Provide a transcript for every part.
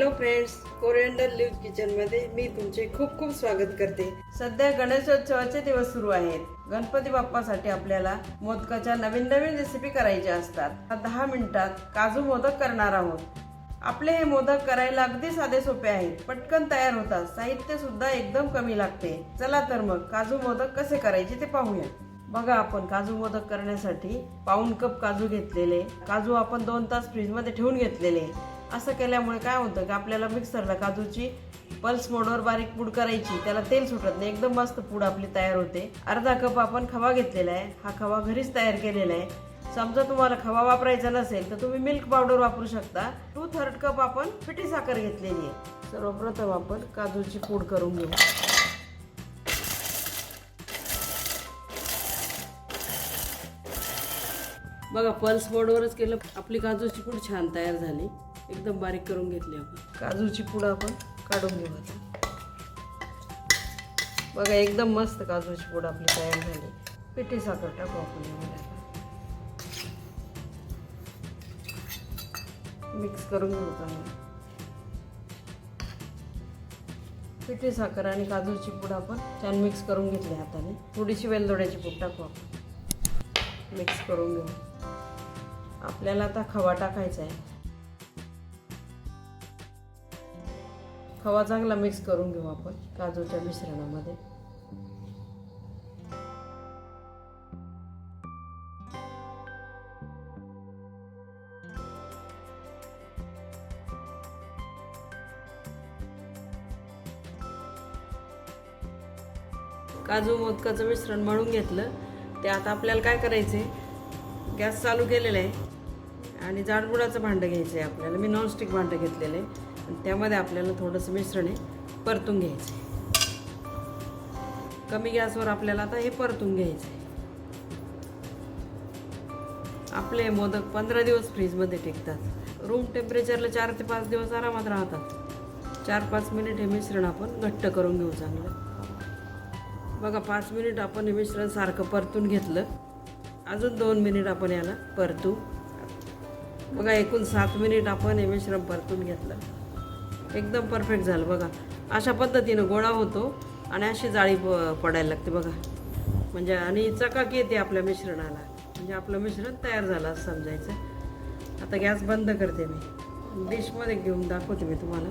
Hello friends coriander leave किचनमध्ये मी तुमचे खूप खूप स्वागत करते. सध्या गणेशोत्सवाचे दिवस सुरू आहेत. गणपती बाप्पासाठी आपल्याला मोदकाच्या नवीन नवीन रेसिपी करायच्या असतात. दहा मिनिटात काजू मोदक करणार आहोत. आपले हे मोदक करायला अगदी साधे सोपे आहेत. पटकन तयार होतात. साहित्य सुद्धा एकदम कमी लागते. चला तर मग काजू मोदक कसे करायचे ते पाहूया. बघा आपण काजू मोदक करण्यासाठी पाऊन कप काजू घेतलेले. काजू आपण दोन तास फ्रीजमध्ये ठेवून घेतलेले. असं केल्यामुळे काय होतं की आपल्याला मिक्सरला काजूची पल्स मोडवर बारीक पूड करायची त्याला तेल सुटत नाही एकदम मस्त पूड आपली तयार होते. अर्धा कप आपण खवा घेतलेला आहे हा खवा घरीच तयार केलेला आहे. समजा तुम्हाला खवा वापरायचा नसेल तर तुम्ही मिल्क पावडर वापरू शकता. टू थर्ड कप आपण पिठी साखर घेतलेली आहे. सर्वप्रथम आपण काजूची पूड करून घेऊ. बघा पल्स बोर्डवरच केलं आपली काजूची पूड छान तयार झाली. एकदम बारीक करून घेतली आपण. काजूची पुडं आपण काढून घेऊ आता. बघा एकदम मस्त काजूची पुडं आपली तयार झाली. पिठी साखर टाकू आपण मिक्स करून घेऊ चांगलं पिठी साखर आणि काजूची पूड आपण छान मिक्स करून घेतली हाताने. थोडीशी वेलदोड्याची पूड टाकू आपण. मिक्स करून घेऊ. आपल्याला आता खवा टाकायचा आहे. खवा चांगला मिक्स करून घेऊ आपण काजूच्या मिश्रणामध्ये. काजू मोदकाचं मिश्रण मळून घेतलं. ते आता आपल्याला काय करायचं आहे गॅस चालू केलेला आहे. आणि जाडबुडाचं भांडं घ्यायचं आहे आपल्याला. मी नॉनस्टिक भांडं घेतलेलं आहे. त्यामध्ये आपल्याला थोडंसं मिश्रण आहे परतून घ्यायचं आहे. कमी गॅसवर आपल्याला आता हे परतून घ्यायचं आहे. आपले मोदक पंधरा दिवस फ्रीजमध्ये टिकतात. रूम टेम्परेचरला चार ते पाच दिवस आरामात राहतात. चार पाच मिनिट हे मिश्रण आपण घट्ट करून घेऊ चांगलं. बघा पाच मिनिट आपण हे मिश्रण सारखं परतून घेतलं. अजून दोन मिनिट आपण याला परतू. बघा एकूण सात मिनिट आपण हे मिश्रण परतून घेतलं. एकदम परफेक्ट झालं बघा. अशा पद्धतीनं गोळा होतो आणि अशी जाळी प पडायला लागते बघा. म्हणजे आणि चकाकी येते आपल्या मिश्रणाला. म्हणजे आपलं मिश्रण तयार झालं असं समजायचं. आता गॅस बंद करते मी. डिशमध्ये घेऊन दाखवते मी तुम्हाला.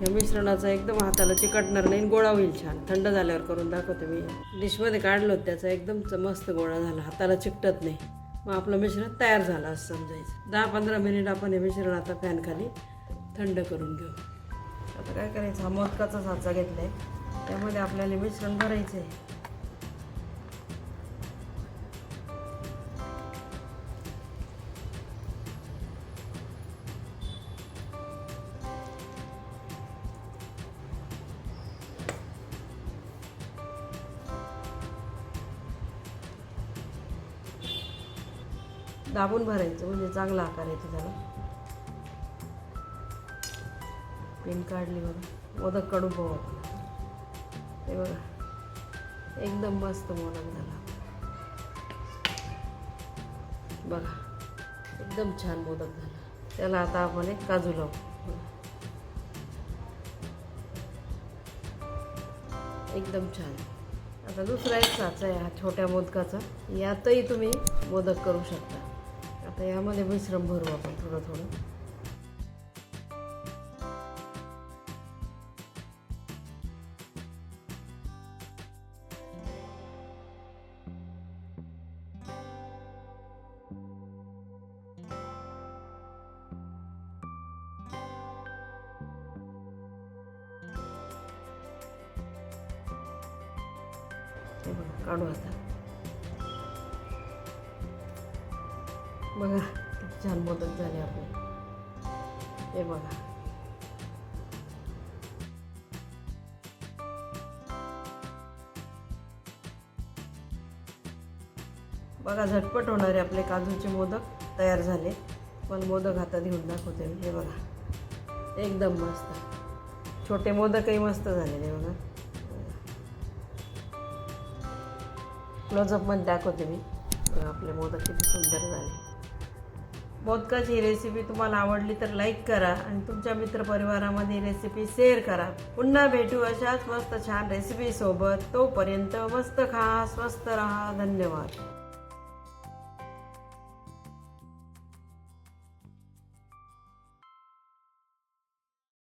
या मिश्रणाचा एकदम हाताला चिकटणार नाही आणि गोळा होईल छान. थंड झाल्यावर करून दाखवते मी. डिशमध्ये काढलो त्याचा एकदम च- मस्त गोळा झाला. हाताला चिकटत नाही. मग आपलं मिश्रण तयार झालं असं समजायचं. दहा पंधरा मिनिट आपण हे मिश्रण आता फॅनखाली थंड करून घेऊ. आता काय करायचं? हा मोदकाचा साचा घेतलाय. त्यामध्ये आपल्याला मिश्रण भरायचं आहे दाबून भरायचं म्हणजे चांगला आकार येतो त्याला. पिन काढली बघा. मोदक कडू पाहू ते बघा. एकदम मस्त मोदक झाला. बघा. एकदम छान मोदक झाला. त्याला आता आपण एक काजू लावू. एकदम छान. आता दुसरा एक साचा आहे हा छोट्या मोदकाचा. यातही तुम्ही मोदक करू शकता. आता यामध्ये मिश्रण भरू आपण थोडं थोडं. काढू आता. बघा किती छान मोदक झाले आपले. हे बघा. बघा झटपट होणारे आपले काजूचे मोदक तयार झाले. पण मोदक हातात घेऊन दाखवते मी. हे बघा. एकदम मस्त. छोटे मोदकही मस्त झालेले बघा. क्लोजअपमध्ये दाखवते मी. आपले मोदक किती सुंदर झाले. मोदकाची ही रेसिपी तुम्हाला आवडली तर लाईक करा आणि तुमच्या मित्रपरिवारामध्ये ही रेसिपी शेअर करा. पुन्हा भेटू अशाच मस्त छान रेसिपीसोबत तोपर्यंत मस्त खा स्वस्त राहा. धन्यवाद.